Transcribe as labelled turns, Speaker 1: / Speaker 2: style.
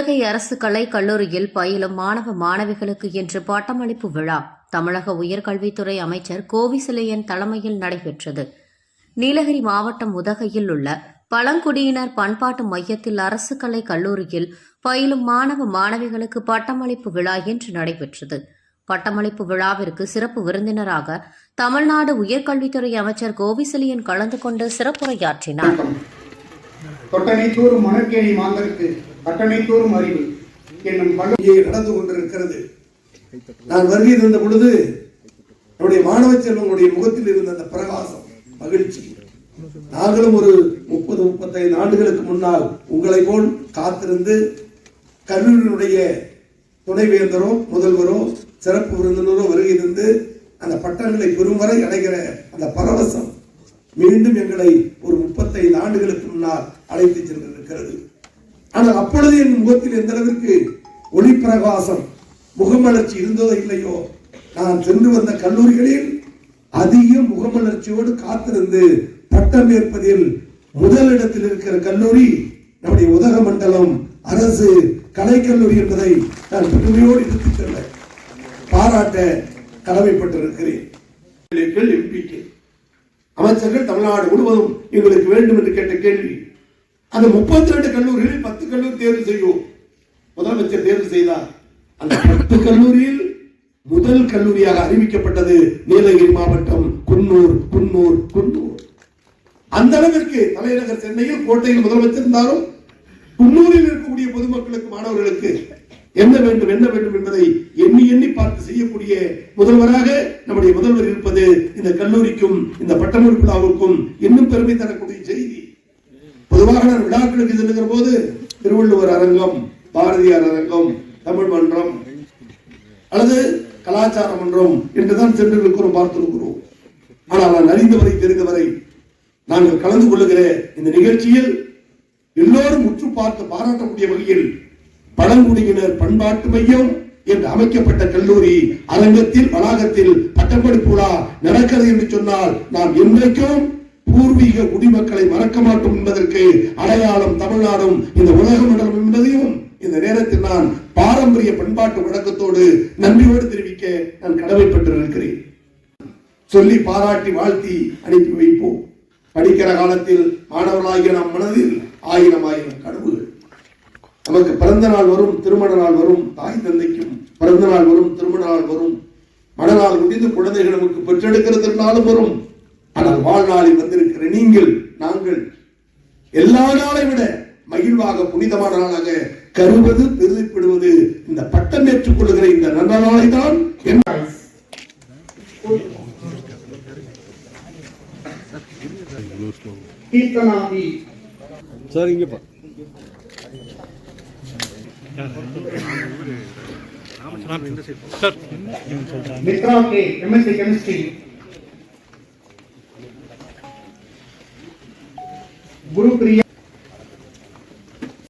Speaker 1: நீலகை அரசு கலை கல்லூரியில் பயிலும் மாணவ மாணவிகளுக்கு இன்று பட்டமளிப்பு விழா. தமிழக உயர்கல்வித்துறை அமைச்சர் கோவிசிலையன் தலைமையில் நடைபெற்றது. நீலகிரி மாவட்டம் உதகையில் உள்ள பழங்குடியினர் பண்பாட்டு மையத்தில் அரசு கலை கல்லூரியில் பயிலும் மாணவ மாணவிகளுக்கு பட்டமளிப்பு விழா இன்று நடைபெற்றது. பட்டமளிப்பு விழாவிற்கு சிறப்பு விருந்தினராக தமிழ்நாடு உயர்கல்வித்துறை அமைச்சர் கோவிசிலியன் கலந்து கொண்டு சிறப்புரையாற்றினார்.
Speaker 2: வணக்கம் அறிவு. என்னும் பள்ளி
Speaker 3: நடந்து கொண்டிருக்கிறது. நான் வருகை இருந்த பொழுது என்னுடைய மாணவ செல்வங்களுடைய முகத்தில் இருந்த அந்த பிரகாசம் மகிழ்ச்சி. நாங்களும் ஒரு முப்பது முப்பத்தைந்து ஆண்டுகளுக்கு முன்னால் உங்களை போல் காத்திருந்து கல்லூரியினுடைய துணைவேந்தரோ முதல்வரோ சிறப்பு விருந்தினரோ வருகை தந்து அந்த பட்டங்களை பெறும் வரை அடைகிற அந்த பரவசம் மீண்டும் எங்களை ஒரு முப்பத்தைந்து ஆண்டுகளுக்கு முன்னால் அழைத்து சென்றிருக்கிறது. ஆனால் அப்பொழுது என் முகத்தில் எந்த அளவிற்கு ஒளி பிரகாசம் முகமலர்ச்சி இருந்ததோ இல்லையோ நான் சென்று வந்த கல்லூரிகளில் அதிக முகமலர்ச்சியோடு காத்திருந்து பட்டம் ஏற்பதில் முதலிடத்தில் இருக்கிற கல்லூரி நம்முடைய உதகமண்டலம் அரசு கலைக்கல்லூரி என்பதை நான் பெருமையோடு எடுத்துச் செல்ல பாராட்ட கடமைப்பட்டிருக்கிறேன். எம்பிக்கு அமைச்சர்கள் தமிழ்நாடு முழுவதும் எங்களுக்கு வேண்டும் என்று கேட்ட கேள்வி அந்த முப்பத்தி ரெண்டு கல்லூரிகளில் பத்து கல்லூரி தேர்வு செய்வோம். முதலமைச்சர் தேர்வு செய்தார். அந்த பத்து கல்லூரியில் முதல் கல்லூரியாக அறிவிக்கப்பட்டது நீலகிரி மாவட்டம் குன்னூர் குன்னூர் குன்னூர். அந்த அளவிற்கு தலைநகர் சென்னையில் கோட்டையில் முதலமைச்சர் இருந்தாலும் குன்னூரில் இருக்கக்கூடிய பொதுமக்களுக்கு மாணவர்களுக்கு என்ன வேண்டும் என்ன வேண்டும் என்பதை எண்ணி எண்ணி பார்த்து செய்யக்கூடிய முதல்வராக நம்முடைய முதல்வர் இருப்பது இந்த கல்லூரிக்கும் இந்த பட்டமளிப்பு இன்னும் பெருமை தரக்கூடிய செய்தி. பொதுவாக விழாக்களுக்கு செல்லுகிற போது திருவள்ளுவர் அரங்கம் பாரதியார் அரங்கம் தமிழ் மன்றம் அல்லது கலாச்சார மன்றம் என்றுதான் சென்றிருக்கிறோம் பார்த்திருக்கிறோம். ஆனால் நான் அறிந்தவரை தெரிந்தவரை நாங்கள் கலந்து கொள்ளுகிற இந்த நிகழ்ச்சியில் எல்லோரும் உற்று பார்த்து பாராட்டக்கூடிய வகையில் பழங்குடியினர் பண்பாட்டு மையம் என்று அமைக்கப்பட்ட கல்லூரி அரங்கத்தில் வளாகத்தில் பட்டப்படிப்பு விழா நடக்கிறது என்று சொன்னால் நாம் என்றைக்கும் பூர்வீக குடிமக்களை மறக்க மாட்டோம் என்பதற்கு அடையாளம் தமிழ்நாடும் இந்த உலக மண்டலம் என்பதையும் இந்த நேரத்தில் நான் பாரம்பரிய பண்பாட்டு வழக்கத்தோடு நன்றியோடு தெரிவிக்க நான் கடமைப்பட்டிருக்கிறேன். சொல்லி பாராட்டி வாழ்த்தி அனுப்பி வைப்போம். படிக்கிற காலத்தில் மாணவர்களாகிய நம் மனதில் ஆயிரம் ஆயிரம் கனவுகள். நமக்கு பிறந்த நாள் வரும் திருமண நாள் வரும் தாய் தந்தைக்கும் பிறந்த நாள் வரும் திருமண நாள் வரும். மனநாள் முடிந்து குழந்தைகள் நமக்கு பெற்றெடுக்கிறதுனாலும் வரும். ஆனால் வாழ்நாளில் வந்திருக்கிற நீங்கள் நாங்கள் எல்லா நாளை விட மகிழ்வாக புனிதமான நாளாக கருவது பெருதிப்படுவது இந்த பட்டம் ஏற்றுக் கொள்ளுகிற இந்த நல்ல நாளை தான் என்
Speaker 2: கீர்த்தனாதி.
Speaker 4: Sir இங்கேப்பா. Sir
Speaker 2: Mitra K MSc chemistry Grupo